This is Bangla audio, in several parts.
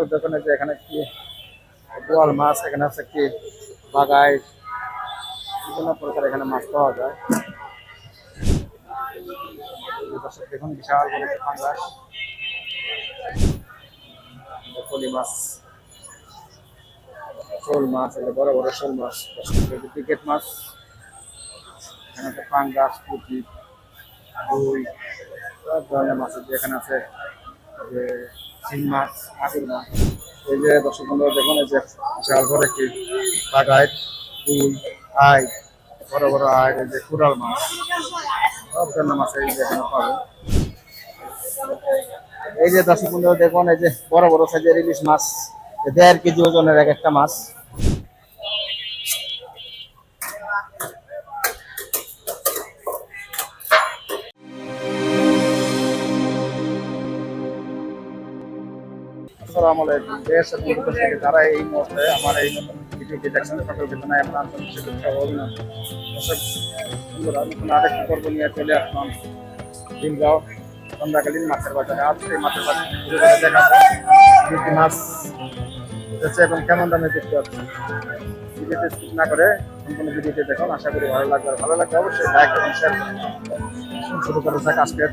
দর্শক দোকানে যে এখানে কি বোয়াল মাছ, এখানে আছে কি বাগাই, বিভিন্ন প্রকার এখানে মাছ পাওয়া যায়। দেখুন বিশাল বড় পাঙ্গাস। মাছ। শোল মাছ এটা বড় বড় শোল মাছ, ক্রিকেট মাছ। এখানে আছে পাঙ্গাস, পুঁটি, রুই, সব ধরনের মাছ এখানে আছে যে শিং মাছ মাগুর মাছ এই যে দর্শক বন্ধুরা দেখুন, এই যে বিশাল বড় একটি বাগাইট দুই আই বড় বড় আই এই যে কুড়াল মাছ, সব ধরনের মাছ এই যে এখানে পাবেন। এই যে দর্শক বন্ধুরা দেখুন, এই যে বড় বড় সাইজের ইলিশ মাছ, দেড় কেজি ওজনের এক একটা মাছ। দেশ এবং এই মুহূর্তে আমার এই মাছের এই মাছের মাছ এবং কেমন দামে বিক্রি হচ্ছে। না করে সম্পূর্ণ ভিডিওটি দেখুন। আশা করি ভালো লাগবে। ভালো লাগবে অবশ্যই লাইক এবং শেয়ার শুরু আজকের।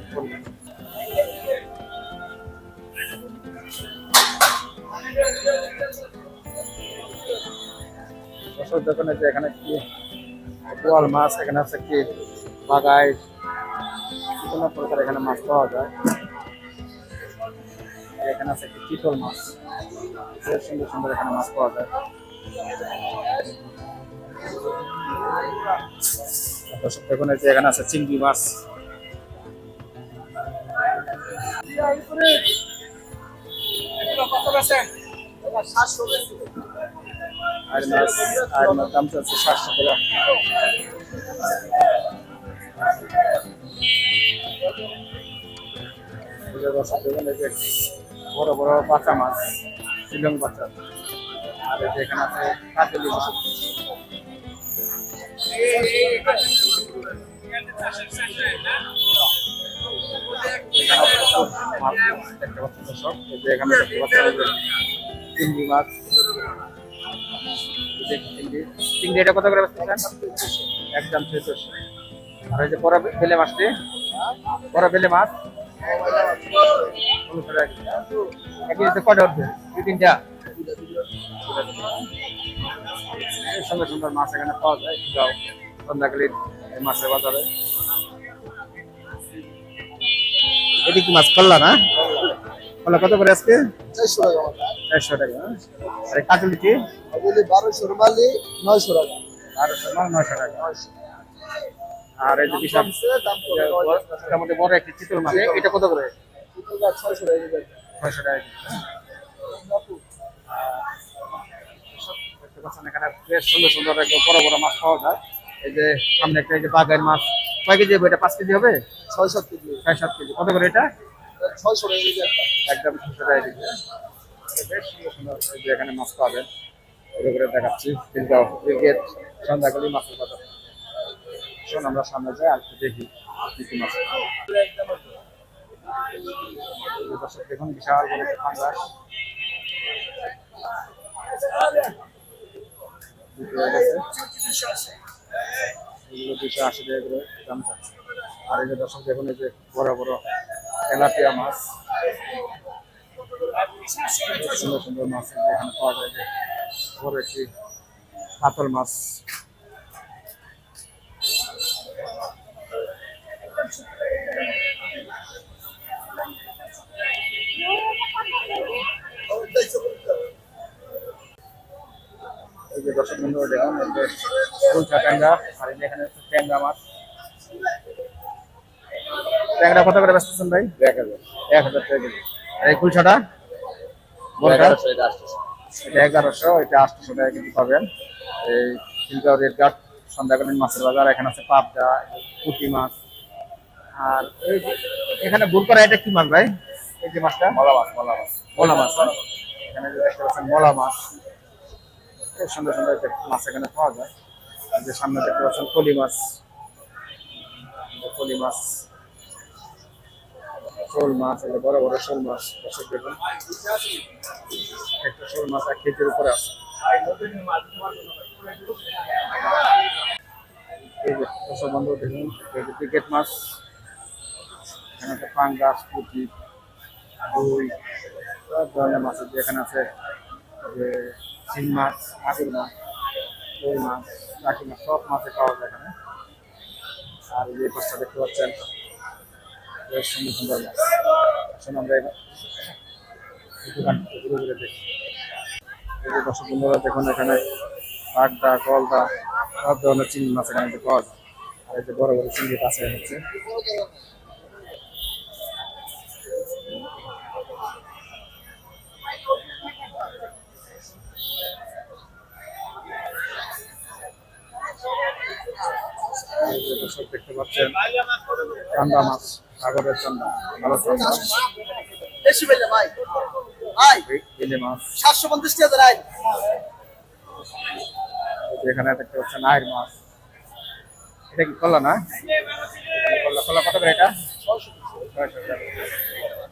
দর্শক দোকানে যে এখানে কি বোয়াল মাছ, এখানে আছে কি বাগাই বিভিন্ন প্রকার এখানে মাছ পাওয়া যায়? এখানে আছে কি চিতল মাছ সুন্দর সুন্দর এখানে মাছ পাওয়া যায়। যে এখানে আছে চিংড়ি মাছ। আর মাছ আর মাছ দাম চলছে সাতশো টাকা বড় বড় বাচ্চা মাছ, শিলং বাচ্চা। আর এখানে আছে কাতলি মাছ দর্শক। এখানে দেখতে পাচ্ছেন চিংড়ি মাছ। চিংড়ি এটা কত করে বেচতেছেন একদম চৌদ্দশো আর এই যে বড় বেলে মাছটি, বড় বেলে মাছ সুন্দর সুন্দর মাছ এখানে পাওয়া যায়। মাছ না? কত করে আজকে। চারশো টাকা হ্যাঁ? আর কি? বারোশো রুমালি নয়শো টাকা। বারোশো না নয়শো টাকা। আর এই যে বিশাল এটার মধ্যে বড় একটি চিতল মাছ এটা কত করে? ছয়শো টাকা ছয়শো টাকা হ্যাঁ? এখানে বেশ সুন্দর সুন্দর বড় বড় মাছ পাওয়া যায়। এই যে সামনে একটা এই যে বাগান মাছ কয় কেজি হবে? এটা পাঁচ কেজি হবে? ছয় সাত কেজি। ছয় সাত কেজি। কত করে এটা? ছয়শো একদম ছশো টাকা সুন্দর সুন্দর যে এখানে মাছ পাবেন ঘুরে ঘুরে দেখাচ্ছি। ক্রিকেট সন্ধ্যাকালী মাছের বাজার শোন, আমরা সামনে যাই, আর দেখি কি কি মাছ। দর্শক দেখুন, বিশাল বড়। এগুলো আর এই যে দর্শক, দেখুন, এই যে বড় বড় তেলাপিয়া মাছ। সুন্দর সুন্দর মাছ এখানে পাওয়া যায় বড় একটি কাতল মাছ। এই যে দর্শক বন্ধু দেখুন যে ট্যাংরা, আর এখানে ট্যাংরা মাছ। ট্যাংরা কত করে বেচতেছেন ভাই? এক হাজার। এক হাজার টাকা আর এই কুলছাটা এটা এগারোশো এটা আটশোশো টাকা কেজি পাবেন। এই খিলগাঁও রেড গার্ড সন্ধ্যাকালীন মাছের বাজার এখানে আছে পাবদা পুঁটি মাছ। আর এই এখানে বুরকরা এটা কি মাছ ভাই? এই যে মাছটা? মলা মাছ মলা মাছ। মলা মাছ এখানে যে দেখতে পাচ্ছেন মলা মাছ। খুব সুন্দর সুন্দর মাছ এখানে পাওয়া যায়। যে সামনে দেখতে পাচ্ছেন পলি মাছ। পলি মাছ। শোল মাছ এটা বড় বড় শোল মাছ, দর্শক দেখুন। একটা শোল মাছ এক কেজির উপরে আছে। দর্শক দেখুন ক্রিকেট মাছ, এখানে একটা পাঙ্গাস, পুঁটি রুই সব ধরনের মাছ আছে। এখানে আছে যে শিং মাছ মাগুর মাছ রুই মাছ কাকি মাছ, সব মাছে পাওয়া যায় এখানে। আর মাছটা দেখতে পাচ্ছেন বেশ সুন্দর সুন্দর মাছ আসুন আমরা এবার দোকানটা ঘুরে ঘুরে দেখি। এই দর্শক বন্ধুরা, দেখুন এখানে পাকদা গলদা সব ধরনের চিংড়ি মাছ এখানে পাওয়া যায়। আর এই যে বড় বড় চিংড়ি কাছে হচ্ছে দর্শক দেখতে পাচ্ছেন চান্দা মাছ। সাগরের চান্দা ভালো চান্দা বেশি ভাই। ভাই মাছ। সাতশো পঞ্চাশ টাকা রাই এখানে দেখতে পাচ্ছেন আয়ের মাছ। এটা কি কলা না? কত করে এটা?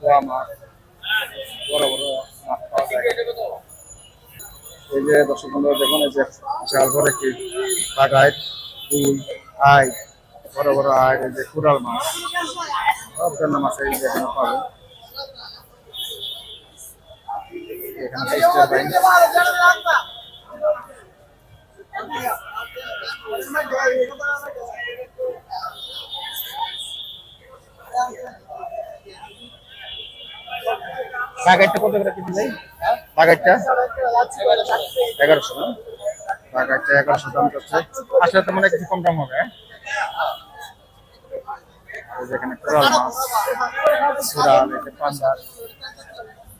পোয়া মাছ। বড় বড় মাছ পাওয়া যায়। এই যে দর্শক বন্ধুরা দেখুন এই যে বিশাল বড় একটি বাগাইট দুই আই বড় বড় আই এই যে কুড়াল মাছ। সব ধরনের মাছ এই যে এখানে পাবেন কত বাগাইটটা এগারোশো এগারোশো দাম যাচ্ছে। আসলে তো মনে কিছু কম দাম হবে হ্যাঁ? আর এই যে এখানে কোরাল মাছ সুরাল এই যে পান্দার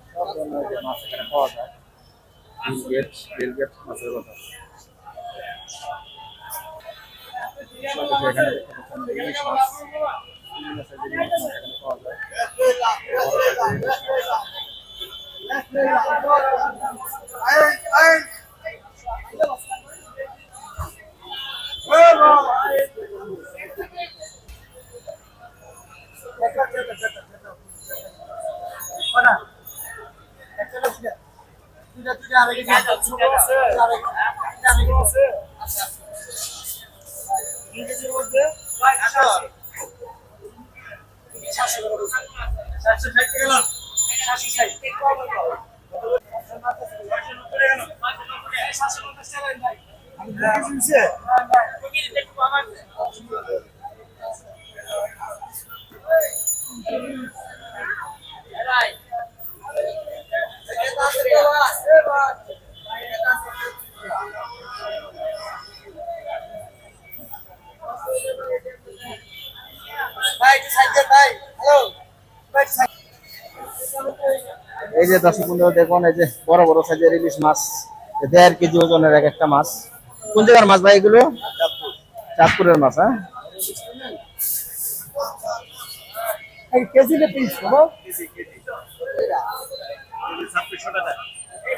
সব ধরনের যে মাছ এখানে পাওয়া যায় মাছের কথা এখানে পাওয়া যায়। ভাই সাইড ভাই হ্যালো ভাই সাইড এই যে দর্শক বন্ধুরা দেখুন এই যে বড় বড় সাইজের ইলিশ মাছ দেড় কেজি ওজনের এক একটা মাছ। কোন জায়গার মাছ ভাই এগুলো? চাঁদপুরের মাছ হ্যাঁ? কেজি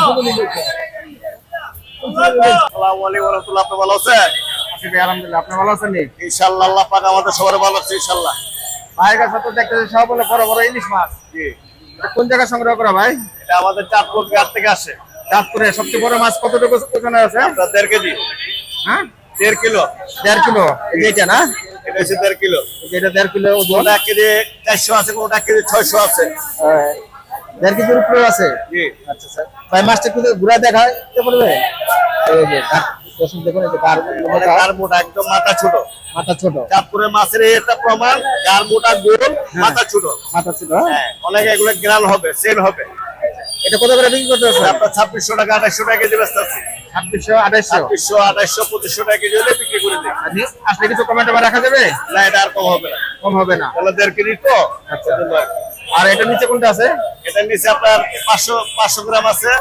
আসসালামু আলাইকুম রাহমাতুল্লাহ আপনি ভালো আছেন? আছি আলহামদুলিল্লাহ আপনি ভালো আছেন ইনশাআল্লাহ আল্লাহ পাক আমাদের সবার ভালো আছে ইনশাআল্লাহ। ভাইয়ের কাছে তো দেখতে সব বলে বড় বড় ইলিশ মাছ। জি। কোন জায়গায় সংগ্রহ করা ভাই? এটা আমাদের চাঁদপুর ঘাট থেকে আসে। চাঁদপুরে সবচেয়ে বড় মাছ কতটুকু ওজনের আছে? দেড় কেজি। হ্যাঁ? দেড় কিলো। দেড় কিলো? এটা না? এটা হচ্ছে দেড় কিলো। এটা দেড় কিলো ওজন? এক কেজি চারশো আছে কোনটা কেজি ছয়শো আছে। দেড় কেজির উপরে আছে। আচ্ছা স্যার। ভাই মাছটা একটু ঘুরা দেখা পারবে দেখুন এই যে মানে একদম মাথা ছোট। মাথা ছোট। মাছের একটা প্রমাণ গোল মাথা ছোট। মাথা ছোট হ্যাঁ? হ্যাঁ এগুলো গ্রান হবে সেল হবে। এটা কত করে বিক্রি করতে আছে আপনার ছাব্বিশশো টাকা আঠাশশো টাকা কেজি ব্যস্ত আছে। ছাব্বিশশো আঠাইশশো? ছাব্বিশশো আঠাশশো পঁচিশশো টাকা কেজি হলে বিক্রি করে দিই। আসলে কিছু কমেন্ট রাখা যাবে? না এটা আর কম হবে না। কম হবে না। তাহলে দেড় কেজি তো। আচ্ছা। আর এটা নিচে কোনটা আছে? এটার নিচে আপনার পাঁচশো পাঁচশো গ্রাম আছে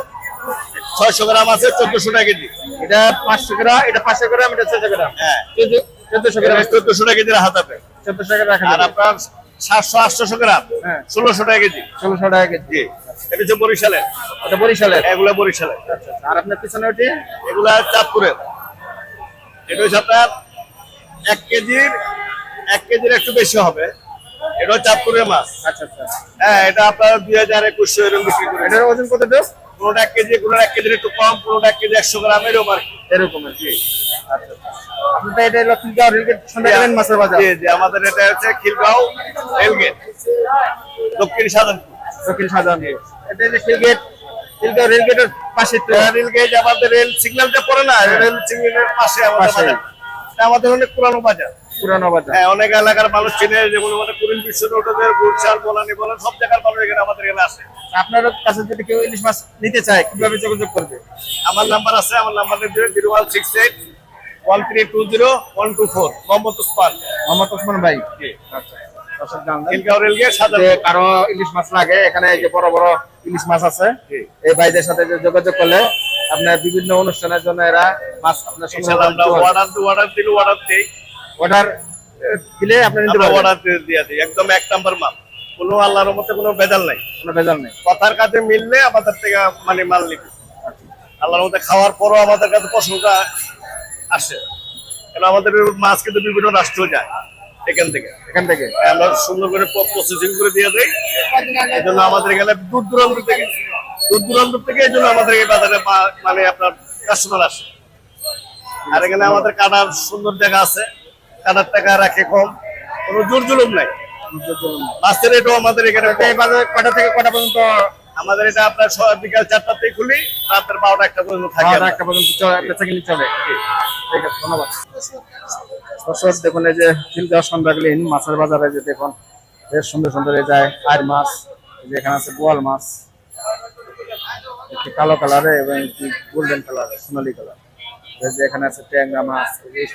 ছয়শো গ্রাম আছে চোদ্দশো টাকা কেজি। এটা পাঁচশো গ্রাম এটা পাঁচশো গ্রাম এটা ছয়শো গ্রাম। হ্যাঁ। চোদ্দশো গ্রাম। চোদ্দশো টাকা কেজি রাখা যাবে চোদ্দশো টাকা রাখা আর আপনার সাতশো আটশোশো গ্রাম হ্যাঁ। ষোলোশো টাকা কেজি। ষোলোশো টাকা কেজি। এটা হচ্ছে বরিশালের। এটা বরিশালের? এগুলা বরিশালের। আর আপনার পিছনে ওটি এগুলা চাঁদপুরের। এটা হচ্ছে আপনার এক কেজির এক কেজির একটু বেশি হবে। এটা চাঁদপুরের মাছ। আচ্ছা আচ্ছা। হ্যাঁ এটা আপনার দুই হাজার একুশশো এরকম বিক্রি করে। এটার ওজন কোনোটা এক কেজি কোনোটা এক কেজির একটু কম কোনোটা এক কেজি একশো গ্রাম এরকম আর এরকম আর কি আচ্ছা আপনি এটা লক্ষ্মীগাঁও রেলগেট সন্ধ্যা মাছের বাজার। জি জি আমাদের এটা হচ্ছে খিলগাঁও রেলগেট। দক্ষিণ সাধনপুর দক্ষিণ সাধারণ এটা যে রেলগেট রেলগাঁও রেলগেটের পাশে তো। রেলগেট আমাদের রেল সিগন্যালটা পড়ে না রেল সিগন্যালের পাশে আমাদের আমাদের অনেক পুরানো বাজার। পুরানো বাজার। হ্যাঁ অনেক এলাকার মানুষ চিনে যেমন আমাদের কুড়িল বলানি বলেন সব জায়গার মানুষ এখানে আমাদের এখানে আসে। আপনার কাছে যদি কেউ ইলিশ মাছ নিতে চায় কীভাবে যোগাযোগ করবে? আমার নাম্বার আছে আমার number zero one six eight one three two zero one two four Mohammad Usman Mohammad Osman ভাই। আচ্ছা কারও ইলিশ মাছ লাগে এখানে এই যে বড় বড় ইলিশ মাছ আছে এই ভাইদের সাথে যোগাযোগ করলে আপনার বিভিন্ন অনুষ্ঠানের জন্য এরা মাছ আপনার অর্ডার অর্ডার দিলে অর্ডার দিই। অর্ডার দিলে আপনি নিতে পারবেন। অর্ডার দিয়ে দিই একদম এক নাম্বার মাল। কোনো আল্লাহর মধ্যে কোনো বেজাল নাই। কোনো ভেজাল নেই। কথার কাছে মিললে আমাদের থেকে মানে মাল নিবে আল্লাহর মধ্যে খাওয়ার পরও আমাদের কাছে প্রশংসা আসে। কেন আমাদের মাছ কিন্তু বিভিন্ন রাষ্ট্র যায় এখান থেকে। এখান থেকে। আমরা সুন্দর করে প্রসেসিং করে দিয়ে দেয় এই জন্য আমাদের এখানে দূর দূরান্ত থেকে দূর দূরান্ত থেকে এই জন্য আমাদের এই বাজারে মানে আপনার কাস্টমার আসে। আর এখানে আমাদের কাটার সুন্দর জায়গা আছে। কাটার টাকা রাখে কম। কোনো জোর জুলুম নাই। মাছের রেটও আমাদের এখানে কটা থেকে কটা পর্যন্ত? আমাদের এটা আপনার বিকাল চারটাতেই খুলি রাতের বারোটা একটা পর্যন্ত থাকে একটা পর্যন্ত চলে- ঠিক আছে ধন্যবাদ। দর্শক দেখুন এই যে চিন্তা সন্ধ্যাকালীন মাছের বাজারে যে দেখুন বেশ সুন্দর সুন্দর এই যায় আর মাছ এখানে আছে বোয়াল মাছ। একটি কালো কালারে এবং একটি গোল্ডেন কালার সোনালী কালার যে এখানে আছে ট্যাংরা মাছ এই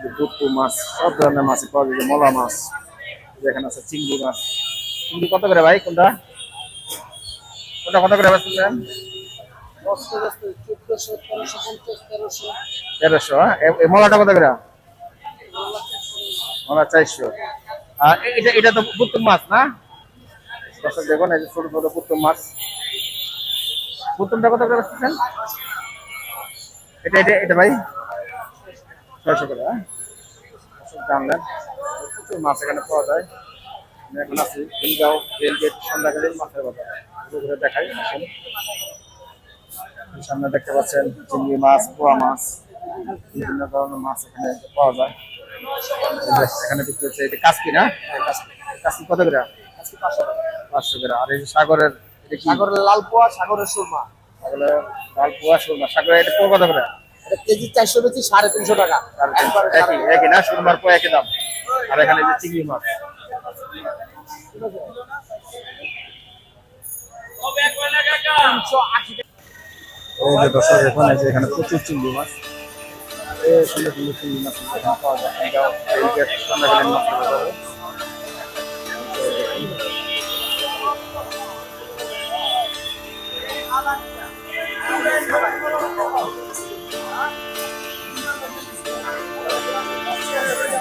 যে স্টার মাছ, সব ধরনের মাছ পাওয়া যায় মলা মাছ এই যে এখানে আছে চিংড়ি মাছ। চিংড়ি কত করে ভাই কোনটা? কোনটা কত করে বেচতেছেন তেরোশো হ্যাঁ? মলাটা কত করে? মলা চারশো। আর এটা তো পুতুম মাছ না? দর্শক দেখুন, এই যে ছোট ছোট পুতুম মাছ। পুতুমটা কত করে বেচতেছেন এটা এটা এটা ভাই? ছয়শো করে হ্যাঁ? জানলেন প্রচুর মাছ এখানে পাওয়া যায়। আমি এখন আছি খিলগাঁও রেলগেট সন্ধ্যাকালীন মাছের বাজার। ঘুরে দেখাই আসুন। সামনে দেখতে পাচ্ছেন চিংড়ি মাছ পোয়া মাছ বিভিন্ন ধরনের মাছ এখানে পাওয়া যায়। এখানে বিক্রি হচ্ছে এটা কাসকি না? কাসকি। কত করে? পাঁচশো করে। আর এই সাগরের সাগরের লাল পোয়া সাগরের সুরমা। সাগরের লাল পোয়া সুরমা। সাগরের এটা পোয়া কত করে? কেজি চারশো বেশি সাড়ে তিনশো টাকা। একই না সুরমার পোয়া একই দাম। আর এখানে যে চিংড়ি মাছ। এই যে দর্শক এখন এই এখানে প্রচুর চিংড়ি মাছ। সুন্দর সুন্দর চিংড়ি মাছ পাওয়া যায়। এটাও এই যে সন্ধ্যাকালীন মাছ